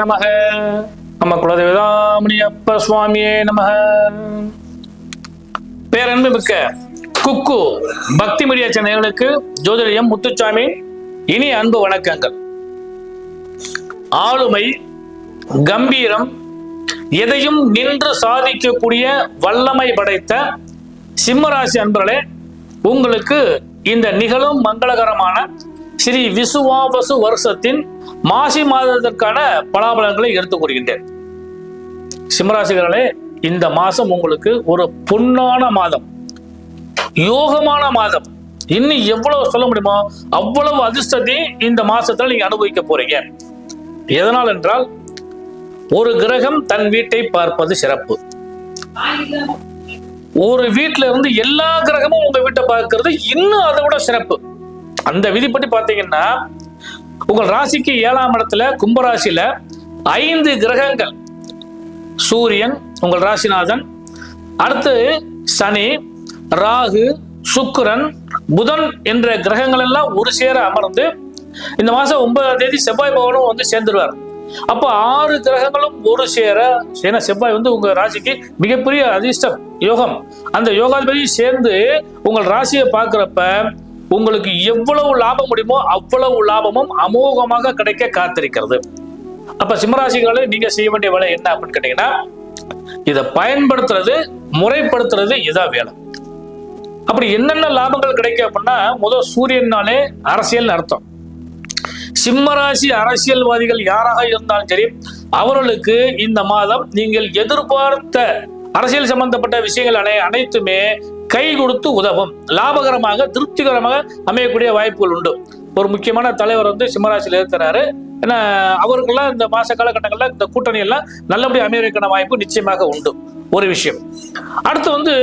நமக. நம்ம குலதேவதாமணி அப்ப சுவாமியே நமக. பேரன்பு மிக்க குக்கு பக்தி மீடியா சேனல்களுக்கு ஜோதிடம் முத்துச்சாமி இனி அன்பு வணக்கங்கள். ஆளுமை கம்பீரம் எதையும் நின்று சாதிக்கக்கூடிய வல்லமை படைத்த சிம்மராசி அன்பர்களே உங்களுக்கு இந்த நிகழும் மங்களகரமான ஸ்ரீ விசுவாபசு வருஷத்தின் மாசி மாதத்திற்கான பலாபலங்களை எடுத்துக் கூறுகின்றேன். சிம்மராசிகளே இந்த மாதம் உங்களுக்கு ஒரு பொன்னான மாதம். யோகமான மாதம். இன்னும் எவ்வளவு சொல்ல முடியுமோ அவ்வளவு அதிர்ஷ்டத்தை இந்த மாசத்துல நீங்க அனுபவிக்க போறீங்க. எதனால் என்றால் ஒரு கிரகம் தன் வீட்டை பார்ப்பது சிறப்பு. ஒரு வீட்ல இருந்து எல்லா கிரகமும் உங்க வீட்டை பார்க்கறது இன்னும் அதை விட சிறப்பு. அந்த விதிப்படி பார்த்தீங்கன்னா உங்கள் ராசிக்கு ஏழாம் இடத்துல கும்பராசியில ஐந்து கிரகங்கள். சூரியன் உங்கள் ராசிநாதன். அடுத்து சனி ராகு சுக்கிரன் புதன் என்ற கிரகங்கள் எல்லாம் ஒரு சேர அமர்ந்து இந்த மாசம் ஒன்பதாம் தேதி செவ்வாய் பவனும் வந்து சேர்ந்துருவார். அப்போ ஆறு கிரகங்களும் ஒரு சேர ஏன்னா செவ்வாய் வந்து உங்க ராசிக்கு மிகப்பெரிய அதிர்ஷ்டம் யோகம். அந்த யோகாதிபதி சேர்ந்து உங்கள் ராசியை பார்க்குறப்ப உங்களுக்கு எவ்வளவு லாபம் முடியுமோ அவ்வளவு லாபமும் அமோகமாக கிடைக்க காத்திருக்கிறது. அப்ப சிம்மராசிகளை நீங்க செய்ய வேண்டிய வேலை என்ன அப்படின்னு கேட்டீங்கன்னா இதை பயன்படுத்துறது முறைப்படுத்துறது இதான் வேலை. அப்படி என்னென்ன லாபங்கள் கிடைக்கும் அப்படின்னா முதல் சூரியனாலே அரசியல் அர்த்தம். சிம்மராசி அரசியல்வாதிகள் யாராக இருந்தாலும் சரி அவர்களுக்கு இந்த மாதம் நீங்கள் எதிர்பார்த்த அரசியல் சம்பந்தப்பட்ட விஷயங்கள் அனை அனைத்துமே கை கொடுத்து உதவும். லாபகரமாக திருப்திகரமாக அமையக்கூடிய வாய்ப்புகள் உண்டு. ஒரு முக்கியமான தலைவர் வந்து சிம்மராசியில் இருக்கிறாரு. ஏன்னா அவருக்கெல்லாம் இந்த மாச காலகட்டங்களில் இந்த கூட்டணி எல்லாம் நல்லபடியாக அமைவதற்கான வாய்ப்பு நிச்சயமாக உண்டு. ஒரு விஷயம். அடுத்து வந்து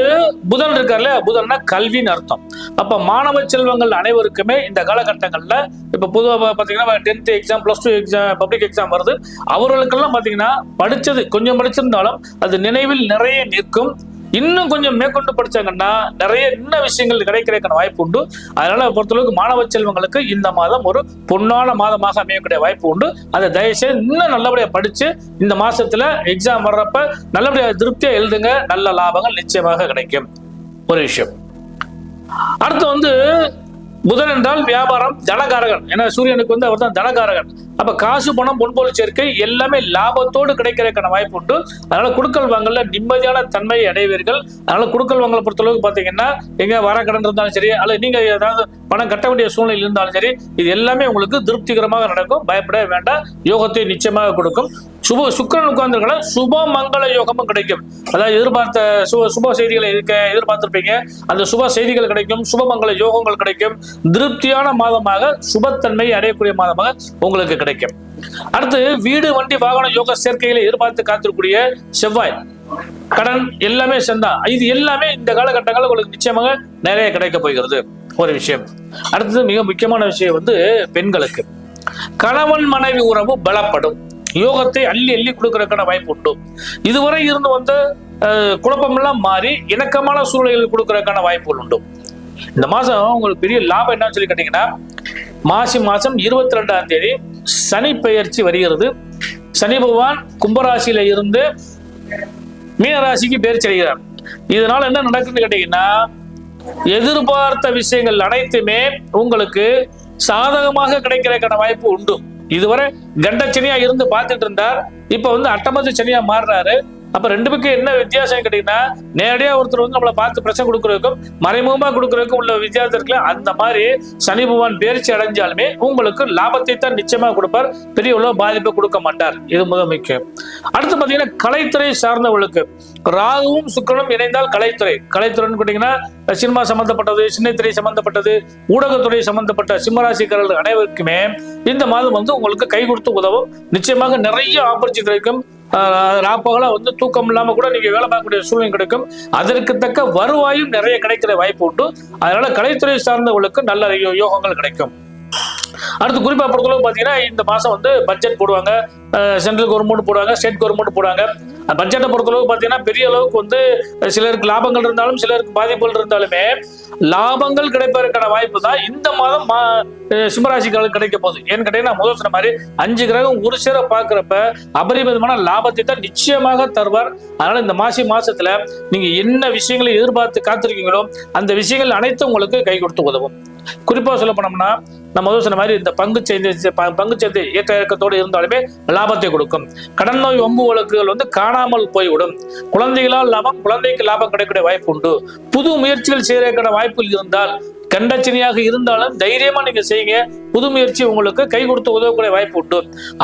புதன் இருக்கார்ல புதன்னா கல்வின்னு அர்த்தம். அப்ப மாணவ செல்வங்கள் அனைவருக்குமே இந்த காலகட்டங்கள்ல இப்ப பொதுவாக பாத்தீங்கன்னா tenth exam plus two exam public exam வருது. அவர்களுக்கெல்லாம் பாத்தீங்கன்னா படிச்சது கொஞ்சம் படிச்சிருந்தாலும் அது நினைவில் நிறைய நிற்கும். இன்னும் கொஞ்சம் மேற்கொண்டு படிச்சாங்கன்னா நிறைய இன்ன விஷயங்கள் கிடைக்கிறதுக்கான வாய்ப்பு உண்டு. அதனால பொறுத்தளவுக்கு மாணவ செல்வங்களுக்கு இந்த மாதம் ஒரு பொன்னான மாதமாக அமையக்கூடிய வாய்ப்பு உண்டு. அதை தயவுசெய்து இன்னும் நல்லபடியாக படிச்சு இந்த மாசத்துல எக்ஸாம் வர்றப்ப நல்லபடியாக திருப்தியா எழுதுங்க. நல்ல லாபங்கள் நிச்சயமாக கிடைக்கும். ஒரு விஷயம். அடுத்து வந்து புதன் என்றால் வியாபாரம் தனகாரகன். ஏன்னா சூரியனுக்கு வந்து அவர் தான் தனகாரகன். அப்ப காசு பணம் பொன்பொருள் சேர்க்கை எல்லாமே லாபத்தோடு கிடைக்கிறதுக்கான வாய்ப்பு உண்டு. அதனால குடுக்கல் வாங்கல நிம்மதியான தன்மையை அடைவீர்கள். அதனால குடுக்கல் வாங்கல பொறுத்தளவுக்கு பாத்தீங்கன்னா எங்க வர கடன் இருந்தாலும் சரி அல்லது நீங்க ஏதாவது பணம் கட்ட வேண்டிய சூழ்நிலை இருந்தாலும் சரி இது எல்லாமே உங்களுக்கு திருப்திகரமாக நடக்கும். பயப்பட வேண்டாம். யோகத்தை நிச்சயமாக கொடுக்கும். சுப சுக்கரன் உட்கார்ந்துருக்கல சுப மங்கள யோகமும் கிடைக்கும். அதாவது எதிர்பார்த்த சுப சுப செய்திகளை இருக்க எதிர்பார்த்திருப்பீங்க. அந்த சுப செய்திகள் கிடைக்கும் சுபமங்கல யோகங்கள் கிடைக்கும். திருப்தியான மாதமாக சுபத்தன்மை அடையக்கூடிய மாதமாக உங்களுக்கு கிடைக்கும். அடுத்து வீடு வண்டி வாகன யோக சேர்க்கைகளை எதிர்பார்த்து காத்திருக்கூடிய செவ்வாய். கடன் எல்லாமே சேர்ந்தா இது எல்லாமே இந்த காலகட்டங்களில் உங்களுக்கு நிச்சயமாக நிறைய கிடைக்க போகிறது. ஒரு விஷயம். அடுத்தது மிக முக்கியமான விஷயம் வந்து பெண்களுக்கு. கணவன் மனைவி உறவு பலப்படும். யோகத்தை அள்ளி அள்ளி கொடுக்கறதுக்கான வாய்ப்பு உண்டு. இதுவரை இருந்து வந்த அஹ், குழப்பமெல்லாம் மாறி இணக்கமான சூழ்நிலைகள் கொடுக்கறதுக்கான வாய்ப்புகள் உண்டு. இந்த மாசம் உங்களுக்கு பெரிய லாபம் என்னன்னு சொல்லி கேட்டீங்கன்னா மாசி மாசம் இருபத்தி ரெண்டாம் தேதி சனி பெயர்ச்சி வருகிறது. சனி பகவான் கும்பராசியில இருந்து மீனராசிக்கு பெயர்ச்சி அடைகிறார். இதனால என்ன நடக்குதுன்னு கேட்டீங்கன்னா எதிர்பார்த்த விஷயங்கள் அனைத்துமே உங்களுக்கு சாதகமாக கிடைக்கிறதுக்கான வாய்ப்பு உண்டு. இதுவரை கண்ட சனியா இருந்து பார்த்துட்டு இருந்தார். இப்ப வந்து அட்டமத்து சனியா மாறுறாரு. அப்ப ரெண்டு பேருக்கு என்ன வித்தியாசம் கேட்டீங்கன்னா நேரடியா ஒருத்தர் வந்து நம்மளை பார்த்து பிரச்சனை கொடுக்கறதுக்கும் மறைமுகமா கொடுக்கறதுக்கும் உள்ள வித்தியாசம் இருக்குல்ல அந்த மாதிரி சனி பகவான் பேர்ச்சி அடைஞ்சாலுமே உங்களுக்கு லாபத்தை தான் நிச்சயமா கொடுப்பார் பெரிய உள்ள பாதிப்பை கொடுக்க மாட்டார். இது முதல் முக்கியம். அடுத்து பாத்தீங்கன்னா கலைத்துறை சார்ந்தவர்களுக்கு ராகுவும் சுக்கரனும் இணைந்தால் கலைத்துறை. கலைத்துறைன்னு கேட்டீங்கன்னா சினிமா சம்பந்தப்பட்டது சின்னத்திரை சம்பந்தப்பட்டது ஊடகத்துறை சம்பந்தப்பட்ட சிம்மராசிக்காரர்கள் அனைவருக்குமே இந்த மாதம் வந்து உங்களுக்கு கை கொடுத்து உதவும். நிச்சயமாக நிறைய ஆப்பர்ச்சுனிட்டி கிடைக்கும். ஆஹ் வந்து தூக்கம் இல்லாம கூட நீங்க வேலை பார்க்கக்கூடிய சூழ்நிலை கிடைக்கும். அதற்கு தக்க வருவாயும் நிறைய கிடைக்கிற வாய்ப்பு உண்டு. அதனால கலைத்துறை சார்ந்தவர்களுக்கு நல்ல யோகங்கள் கிடைக்கும். அடுத்து குறிப்பாக பொறுத்தளவு பாத்தீங்கன்னா இந்த மாசம் வந்து பட்ஜெட் போடுவாங்க. சென்ட்ரல் கவர்மெண்ட் போடுவாங்க ஸ்டேட் கவர்மெண்ட் போடுவாங்க. பட்ஜெட்டை பொறுத்தளவு பார்த்தீங்கன்னா பெரிய அளவுக்கு வந்து சிலருக்கு லாபங்கள் இருந்தாலும் சிலருக்கு பாதிப்புகள் இருந்தாலுமே லாபங்கள் கிடைப்பதற்கான வாய்ப்பு தான் இந்த மாதம் மா- சிம்மராசிக்காரர்களுக்கு கிடைக்க போகுது. ஏன்னு கேட்டீங்கன்னா முதல் சொன்ன மாதிரி அஞ்சு கிரகம் ஒரு சேர பார்க்குறப்ப அபரிமிதமான லாபத்தை தான் நிச்சயமாக தருவார். அதனால இந்த மாசி மாசத்துல நீங்க என்ன விஷயங்களை எதிர்பார்த்து காத்திருக்கீங்களோ அந்த விஷயங்கள் அனைத்தும் உங்களுக்கு கை கொடுத்து உதவும். குறிப்பா சொல்ல போனோம்னா நம்ம முதல் சொன்ன மாதிரி இந்த பங்கு சந்தை பங்கு சந்தை ஏற்ற இறக்கத்தோடு இருந்தாலுமே லாபத்தை கொடுக்கும். கடன் நோய் ஒம்பு வழக்குகள் வந்து காணாமல் போய்விடும். குழந்தைகளால் லாபம் குழந்தைக்கு லாபம் கிடைக்கக்கூடிய வாய்ப்பு உண்டு. புது முயற்சிகள் செய்யறதுக்கான வாய்ப்பு இருந்தால் கண்டச்சனியாக இருந்தாலும் தைரியமா நீங்க செய்யுங்க. புது முயற்சி உங்களுக்கு கை கொடுத்து உதவக்கூடிய வாய்ப்பு உண்டு.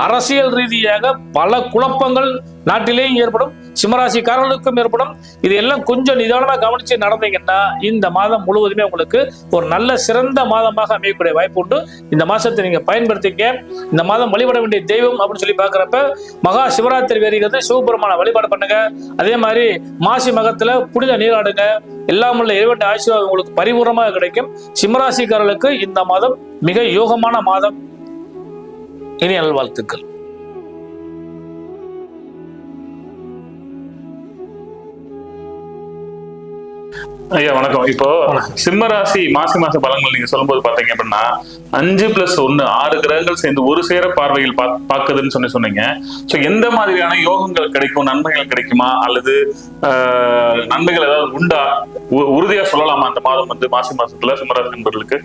அரசியல் ரீதியாக பல குழப்பங்கள் நாட்டிலேயும் ஏற்படும் சிம்மராசிக்காரர்களுக்கும் ஏற்படும். இது எல்லாம் கொஞ்சம் நிதானமாக கவனித்து நடந்தீங்கன்னா இந்த மாதம் முழுவதுமே உங்களுக்கு ஒரு நல்ல சிறந்த மாதமாக அமையக்கூடிய வாய்ப்பு உண்டு. இந்த மாதத்தை நீங்கள் பயன்படுத்திக்க இந்த மாதம் வழிபட வேண்டிய தெய்வம் அப்படின்னு சொல்லி பார்க்குறப்ப மகா சிவராத்திரி வருகிறது சிவபெருமான வழிபாடு பண்ணுங்க. அதே மாதிரி மாசி மகத்தில் புனித நீராடுங்க. எல்லாம் உள்ள இறைவன் ஆசீர்வாதம் உங்களுக்கு பரிபூர்ணமாக கிடைக்கும். சிம்மராசிக்காரர்களுக்கு இந்த மாதம் மிக யோகமான மாதம். இனி நல்வாழ்த்துக்கள். ஐயா வணக்கம். இப்போ சிம்ம ராசி மாசி மாச பலன்கள் நீங்க சொல்லும்போது பாத்தீங்க அப்படின்னா அஞ்சு பிளஸ் ஒன்னு ஆறு கிரகங்கள் சேர்ந்து ஒரு சேர பார்வையில் பாக்குதுன்னு சொல்லி சொன்னீங்க. சோ எந்த மாதிரியான யோகங்கள் கிடைக்கும் நன்மைகள் கிடைக்குமா? அல்லது ஆஹ், நன்மைகள் ஏதாவது உண்டா? உறுதியா சொல்லலாமா அந்த மாதம் வந்து மாசி மாசத்துல சிம்மராசி நண்பர்களுக்கு?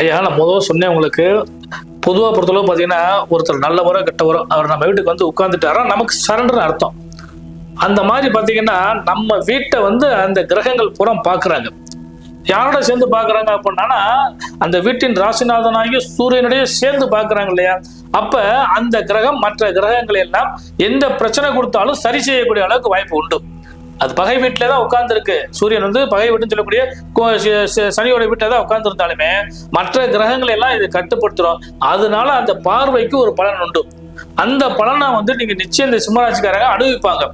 ஐயா நான் முதல்ல சொன்னேன் உங்களுக்கு. பொதுவாக பொறுத்தளவு பார்த்தீங்கன்னா ஒருத்தர் நல்லவரோ கெட்டவரோ அவர் நம்ம வீட்டுக்கு வந்து உட்காந்துட்டாரா நமக்கு சரண்டர் அர்த்தம். அந்த மாதிரி பார்த்தீங்கன்னா நம்ம வீட்டை வந்து அந்த கிரகங்கள் புறம் பார்க்குறாங்க யாரோட சேர்ந்து பார்க்குறாங்க அப்படின்னா அந்த வீட்டின் ராசிநாதனாகிய சூரியனுடைய சேர்ந்து பார்க்குறாங்க இல்லையா? அப்போ அந்த கிரகம் மற்ற கிரகங்கள் எல்லாம் எந்த பிரச்சனை கொடுத்தாலும் சரி செய்யக்கூடிய அளவுக்கு வாய்ப்பு உண்டு. அது பகை வீட்டில தான் உட்கார்ந்துருக்கு. சூரியன் வந்து பகை வீட்டுன்னு சொல்லக்கூடிய கோ- சனியோட வீட்டில தான் உட்கார்ந்துருந்தாலுமே மற்ற கிரகங்களை எல்லாம் இது கட்டுப்படுத்துறோம். அதனால அந்த பார்வைக்கு ஒரு பலன் உண்டு. அந்த பலனை வந்து நீங்க நிச்சயம் இந்த சிம்மராசிக்காரங்க அனுபவிப்பாங்க.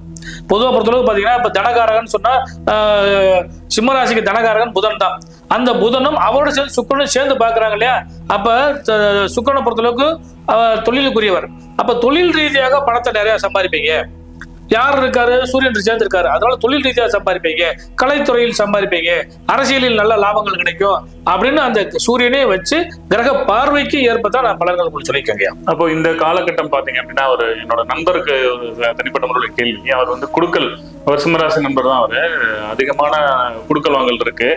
பொதுவாக பொறுத்தளவுக்கு பார்த்தீங்கன்னா இப்போ தனகாரகன் சொன்னா சிம்மராசிக்கு தனகாரகன் புதன் தான். அந்த புதனும் அவரோட சேர்ந்து சுக்கரனும் சேர்ந்து பார்க்குறாங்க இல்லையா? அப்ப சுக்கரனை பொறுத்தளவுக்கு தொழிலுக்குரியவர். அப்ப தொழில் ரீதியாக பணத்தை நிறைய சம்பாதிப்பீங்க. யார் இருக்காரு? சூரியன் சேர்ந்து இருக்காரு அதனால தொழில் ரீதியாக சம்பாதிப்பீங்க. கலைத்துறையில் சம்பாதிப்பீங்க. அரசியலில் நல்ல லாபங்கள் கிடைக்கும் அப்படின்னு அந்த சூரியனே வச்சு கிரக பார்வைக்கு ஏற்பதான் நான் பலன்கள் உங்களுக்கு சொல்லியிருக்கேங்க அப்போ இந்த காலகட்டம் பாத்தீங்க அப்படின்னா ஒரு என்னோட நண்பருக்கு தனிப்பட்ட முறையில் கேள்வி. அவர் வந்து குடுக்கல் அவர் சிம்மராசி நண்பர் தான் அவரு. அதிகமான குடுக்கல் வாங்கல் இருக்கு.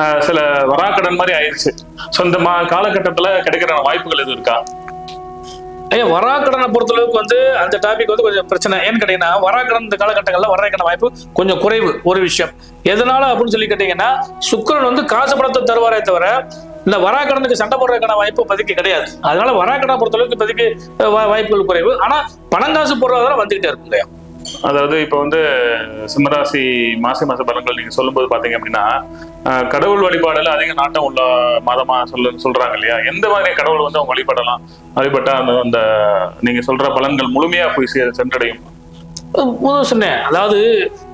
ஆஹ் சில வராக்கடன் மாதிரி ஆயிடுச்சு ஸோ இந்த மா காலகட்டத்துல கிடைக்கிற வாய்ப்புகள் எதுவும் இருக்கா? ஐயா வராக்கடனை பொறுத்தளவுக்கு வந்து அந்த டாபிக் வந்து கொஞ்சம் பிரச்சனை. ஏன்னு கேட்டீங்கன்னா வராக்கடன் இந்த காலகட்டங்களில் வர்றதுக்கான வாய்ப்பு கொஞ்சம் குறைவு ஒரு விஷயம். எதனால அப்படின்னு சொல்லி கேட்டீங்கன்னா சுக்கிரன் வந்து காசு படத்தை தருவாரே தவிர இந்த வராக்கடனுக்கு சண்டை போடுறதுக்கான வாய்ப்பு இப்போதைக்கு கிடையாது. அதனால வராக்கடனை பொறுத்தளவுக்கு இப்போதைக்கு அஹ், வாய்ப்புகள் குறைவு. ஆனா பணங்காசு போடுறதால வந்துகிட்டே இருக்குங்க அதாவது இப்போ வந்து சிம்மராசி மாசி மாச பலன்கள் நீங்க சொல்லும்போது பாத்தீங்க அப்படின்னா ஆஹ் கடவுள் வழிபாடுல அதிக நாட்டம் உள்ள மாதமா சொல்ல சொல்றாங்க இல்லையா? எந்த மாதிரி கடவுள் வந்து அவங்க வழிபடலாம்? வழிபட்டா அந்த அந்த நீங்க சொல்ற பலன்கள் முழுமையா போய் சென்றடையும்? முதல் சொன்னேன். அதாவது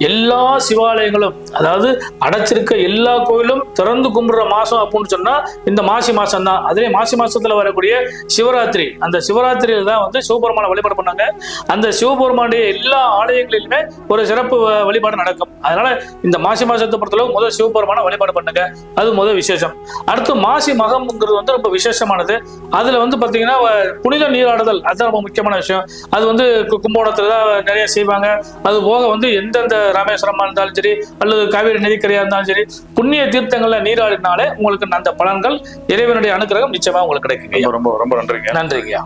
எல்லா சிவாலயங்களும் அதாவது அடைச்சிருக்க எல்லா கோயிலும் திறந்து கும்பிடுற மாசம் அப்படின்னு சொன்னா இந்த மாசி மாசம் தான் அதுலேயே மாசி மாசத்துல வரக்கூடிய சிவராத்திரி. அந்த சிவராத்திரியில தான் வந்து சிவபெருமான வழிபாடு பண்ணாங்க. அந்த சிவபெருமானுடைய எல்லா ஆலயங்களிலுமே ஒரு சிறப்பு வழிபாடு நடக்கும். அதனால இந்த மாசி மாசத்தை பொறுத்தளவு முதல் சிவபெருமான வழிபாடு பண்ணுங்க. அது முதல் விசேஷம். அடுத்து மாசி மகம்ங்கிறது வந்து ரொம்ப விசேஷமானது. அதுல வந்து பாத்தீங்கன்னா புனித நீராடுதல். அதுதான் ரொம்ப முக்கியமான விஷயம். அது வந்து கும்பகோணத்துல தான் நிறைய செய்வாங்க. அது போக வந்து எந்தெந்த ராமேஸ்வரமா இருந்தாலும் சரி அல்லது காவேரி நதிக்கரையா இருந்தாலும் சரி புண்ணிய தீர்த்தங்கள்ல நீராடினாலே உங்களுக்கு அந்த பலன்கள் இறைவனுடைய அனுக்கிரகம் நிச்சயமா உங்களுக்கு கிடைக்குங்க ரொம்ப ரொம்ப ரொம்ப நன்றிங்க நன்றிங்கய்யா.